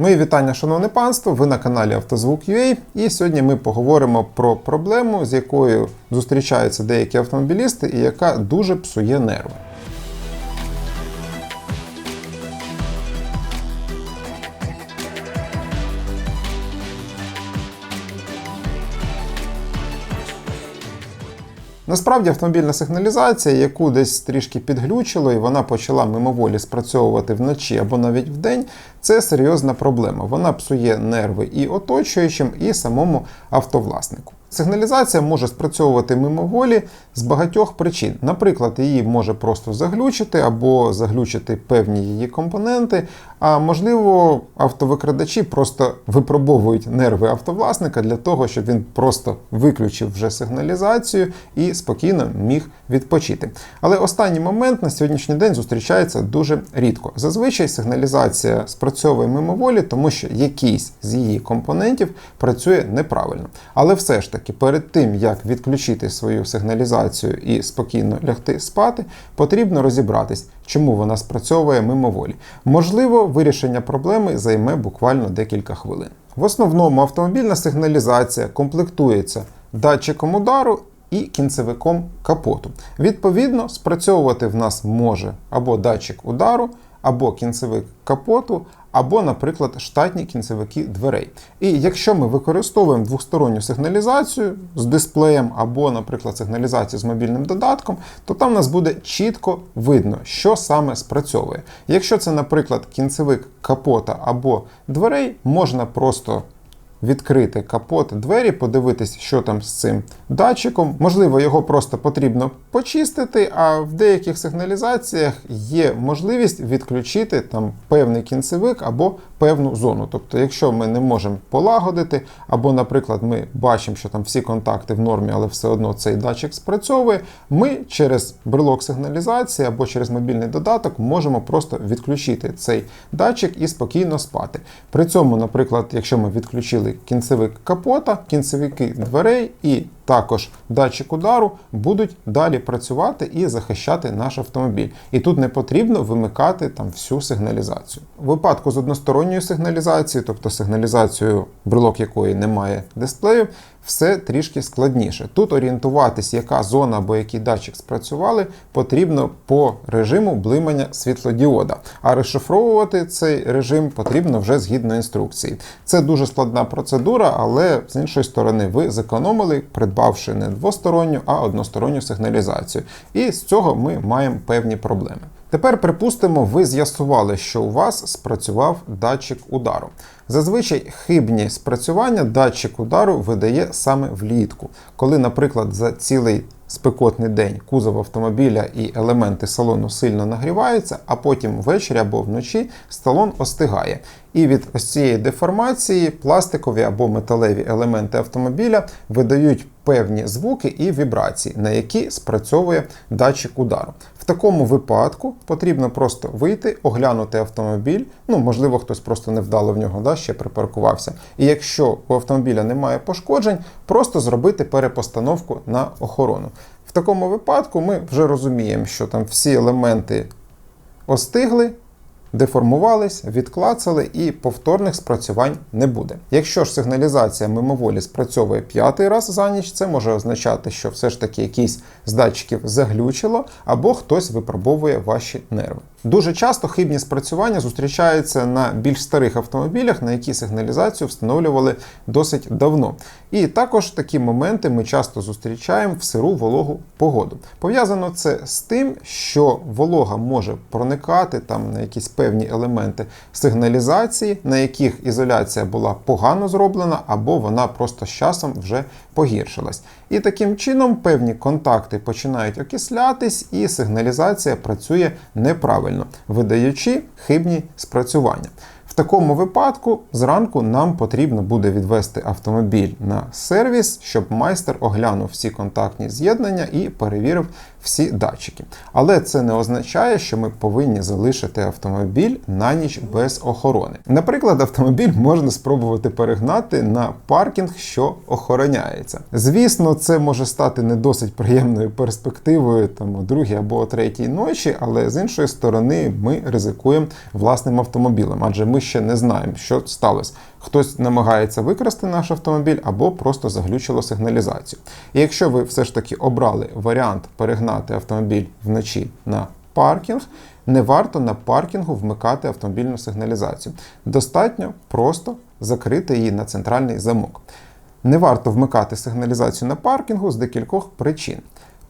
Мої вітання, шановне панство. Ви на каналі Автозвук.ua і сьогодні ми поговоримо про проблему, з якою зустрічаються деякі автомобілісти, і яка дуже псує нерви. Насправді автомобільна сигналізація, яку десь трішки підглючило, і вона почала мимоволі спрацьовувати вночі або навіть вдень, це серйозна проблема. Вона псує нерви і оточуючим, і самому автовласнику. Сигналізація може спрацьовувати мимоволі з багатьох причин. Наприклад, її може просто заглючити або заглючити певні її компоненти. А можливо, автовикрадачі просто випробовують нерви автовласника для того, щоб він просто виключив вже сигналізацію і спокійно міг відпочити. Але останній момент на сьогоднішній день зустрічається дуже рідко. Зазвичай сигналізація спрацьовує мимоволі, тому що якийсь з її компонентів працює неправильно. Але все ж таки, перед тим як відключити свою сигналізацію і спокійно лягти спати, потрібно розібратись, чому вона спрацьовує мимоволі. Можливо, вирішення проблеми займе буквально декілька хвилин. В основному автомобільна сигналізація комплектується датчиком удару і кінцевиком капоту. Відповідно, спрацьовувати в нас може або датчик удару, або кінцевик капоту, або, наприклад, штатні кінцевики дверей. І якщо ми використовуємо двосторонню сигналізацію з дисплеєм, або, наприклад, сигналізацію з мобільним додатком, то там у нас буде чітко видно, що саме спрацьовує. Якщо це, наприклад, кінцевик капота або дверей, можна просто відкрити капот, двері, подивитись, що там з цим датчиком. Можливо, його просто потрібно почистити, а в деяких сигналізаціях є можливість відключити там певний кінцевик або певну зону. Тобто, якщо ми не можемо полагодити, або, наприклад, ми бачимо, що там всі контакти в нормі, але все одно цей датчик спрацьовує, ми через брелок сигналізації або через мобільний додаток можемо просто відключити цей датчик і спокійно спати. При цьому, наприклад, якщо ми відключили кінцевик капота, кінцевики дверей і також датчик удару будуть далі працювати і захищати наш автомобіль. І тут не потрібно вимикати там всю сигналізацію. У випадку з односторонньою сигналізацією, тобто сигналізацією, брелок якої немає дисплею, все трішки складніше. Тут орієнтуватись, яка зона або який датчик спрацювали, потрібно по режиму блимання світлодіода. А розшифровувати цей режим потрібно вже згідно інструкції. Це дуже складна процедура, але з іншої сторони, ви зекономили, придбавши не двосторонню, а односторонню сигналізацію. І з цього ми маємо певні проблеми. Тепер, припустимо, ви з'ясували, що у вас спрацював датчик удару. Зазвичай хибні спрацювання датчик удару видає саме влітку, коли, наприклад, за цілий спекотний день кузов автомобіля і елементи салону сильно нагріваються, а потім ввечері або вночі салон остигає. І від ось цієї деформації пластикові або металеві елементи автомобіля видають певні звуки і вібрації, на які спрацьовує датчик удару. В такому випадку потрібно просто вийти, оглянути автомобіль. Ну, можливо, хтось просто невдало в нього да, ще припаркувався. І якщо у автомобіля немає пошкоджень, просто зробити перепостановку на охорону. В такому випадку ми вже розуміємо, що там всі елементи остигли деформувались, відклацали і повторних спрацювань не буде. Якщо ж сигналізація мимоволі спрацьовує п'ятий раз за ніч, це може означати, що все ж таки якийсь з датчиків заглючило або хтось випробовує ваші нерви. Дуже часто хибні спрацювання зустрічаються на більш старих автомобілях, на які сигналізацію встановлювали досить давно. І також такі моменти ми часто зустрічаємо в сиру вологу погоду. Пов'язано це з тим, що волога може проникати там на якісь певні елементи сигналізації, на яких ізоляція була погано зроблена, або вона просто з часом вже погіршилась. І таким чином певні контакти починають окислятись, і сигналізація працює неправильно, видаючи хибні спрацювання. Такому випадку зранку нам потрібно буде відвести автомобіль на сервіс, щоб майстер оглянув всі контактні з'єднання і перевірив всі датчики. Але це не означає, що ми повинні залишити автомобіль на ніч без охорони. Наприклад, автомобіль можна спробувати перегнати на паркінг, що охороняється. Звісно, це може стати не досить приємною перспективою там о другій або о третій ночі, але з іншої сторони ми ризикуємо власним автомобілем, адже ми ще не знаємо, що сталося. Хтось намагається викрасти наш автомобіль або просто заглючило сигналізацію. І якщо ви все ж таки обрали варіант перегнати автомобіль вночі на паркінг, не варто на паркінгу вмикати автомобільну сигналізацію. Достатньо просто закрити її на центральний замок. Не варто вмикати сигналізацію на паркінгу з декількох причин.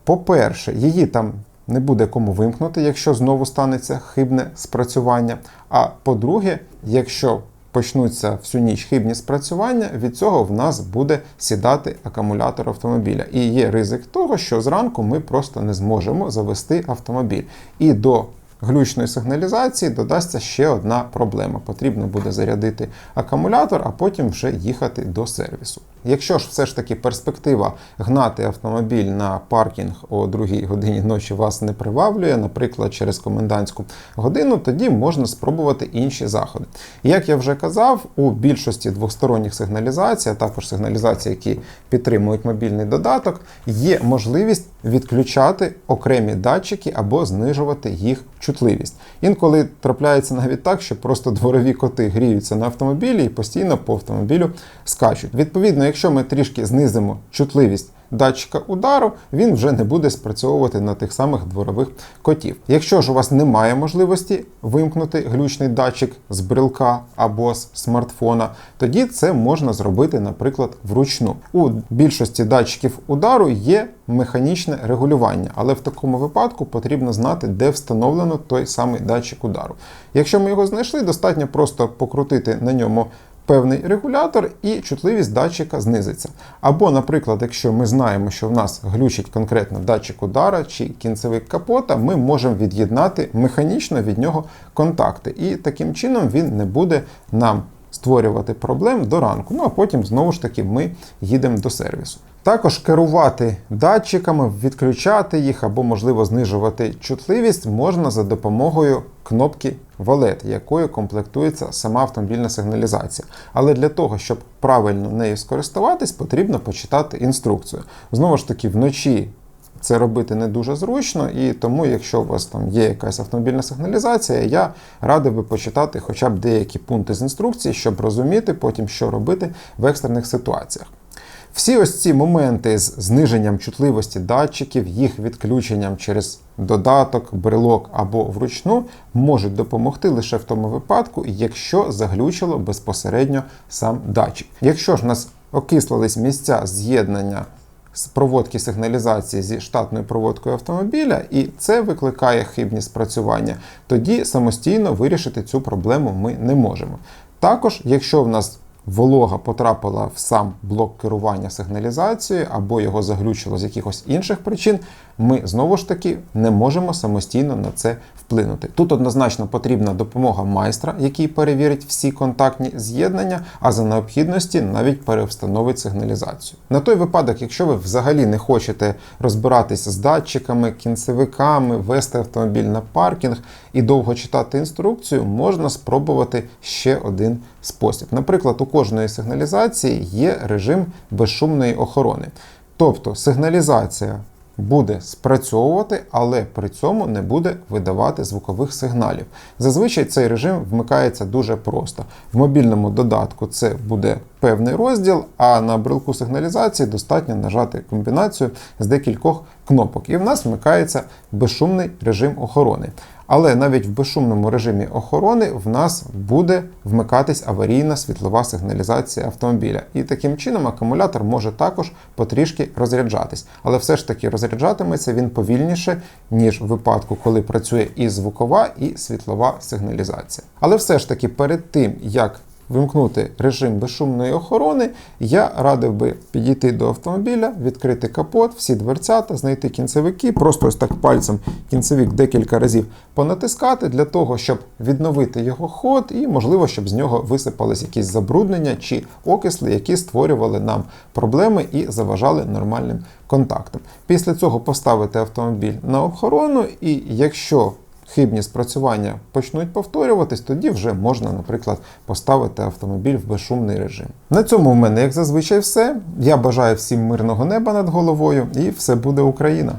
По-перше, її там не буде кому вимкнути, якщо знову станеться хибне спрацювання. А по-друге, якщо почнуться всю ніч хибні спрацювання, від цього в нас буде сідати акумулятор автомобіля. І є ризик того, що зранку ми просто не зможемо завести автомобіль. І до глючної сигналізації додасться ще одна проблема. Потрібно буде зарядити акумулятор, а потім вже їхати до сервісу. Якщо ж все ж таки перспектива гнати автомобіль на паркінг о 2 годині ночі вас не приваблює, наприклад, через комендантську годину, тоді можна спробувати інші заходи. Як я вже казав, у більшості двосторонніх сигналізацій, а також сигналізацій, які підтримують мобільний додаток, є можливість відключати окремі датчики або знижувати їх. Інколи трапляється навіть так, що просто дворові коти гріються на автомобілі і постійно по автомобілю скачуть. Відповідно, якщо ми трішки знизимо чутливість датчика удару, він вже не буде спрацьовувати на тих самих дворових котів. Якщо ж у вас немає можливості вимкнути глючний датчик з брелка або з смартфона, тоді це можна зробити, наприклад, вручну. У більшості датчиків удару є механічне регулювання, але в такому випадку потрібно знати, де встановлено той самий датчик удару. Якщо ми його знайшли, достатньо просто покрутити на ньому певний регулятор і чутливість датчика знизиться. Або, наприклад, якщо ми знаємо, що в нас глючить конкретно датчик удара чи кінцевик капота, ми можемо від'єднати механічно від нього контакти. І таким чином він не буде нам створювати проблем до ранку. Ну а потім знову ж таки ми їдемо до сервісу. Також керувати датчиками, відключати їх або, можливо, знижувати чутливість можна за допомогою кнопки Валет, якою комплектується сама автомобільна сигналізація. Але для того, щоб правильно нею скористуватись, потрібно почитати інструкцію. Знову ж таки, вночі. Це робити не дуже зручно, і тому, якщо у вас там є якась автомобільна сигналізація, я радив би почитати хоча б деякі пункти з інструкції, щоб розуміти потім, що робити в екстрених ситуаціях. Всі ось ці моменти з зниженням чутливості датчиків, їх відключенням через додаток, брелок або вручну можуть допомогти лише в тому випадку, якщо заглючило безпосередньо сам датчик. Якщо ж у нас окислились місця з'єднання з проводки сигналізації зі штатною проводкою автомобіля, і це викликає хибні спрацювання, тоді самостійно вирішити цю проблему ми не можемо. Також, якщо в нас волога потрапила в сам блок керування сигналізацією або його заглючило з якихось інших причин, ми знову ж таки не можемо самостійно на це вплинути. Тут однозначно потрібна допомога майстра, який перевірить всі контактні з'єднання, а за необхідності навіть перевстановить сигналізацію. На той випадок, якщо ви взагалі не хочете розбиратися з датчиками, кінцевиками, вести автомобіль на паркінг і довго читати інструкцію, можна спробувати ще один спосіб. Наприклад, у кожної сигналізації є режим безшумної охорони. Тобто сигналізація буде спрацьовувати, але при цьому не буде видавати звукових сигналів. Зазвичай цей режим вмикається дуже просто. В мобільному додатку це буде певний розділ, а на брелку сигналізації достатньо нажати комбінацію з декількох кнопок. І в нас вмикається безшумний режим охорони. Але навіть в безшумному режимі охорони в нас буде вмикатись аварійна світлова сигналізація автомобіля. І таким чином акумулятор може також потрішки розряджатись. Але все ж таки розряджатиметься він повільніше, ніж в випадку, коли працює і звукова, і світлова сигналізація. Але все ж таки перед тим, як вимкнути режим безшумної охорони, я радив би підійти до автомобіля, відкрити капот, всі дверцята, знайти кінцевики, просто ось так пальцем кінцевик декілька разів понатискати для того, щоб відновити його ход, і, можливо, щоб з нього висипались якісь забруднення чи окисли, які створювали нам проблеми і заважали нормальним контактам. Після цього поставити автомобіль на охорону, і якщо хибні спрацювання почнуть повторюватись, тоді вже можна, наприклад, поставити автомобіль в безшумний режим. На цьому в мене, як зазвичай, все. Я бажаю всім мирного неба над головою, і все буде Україна!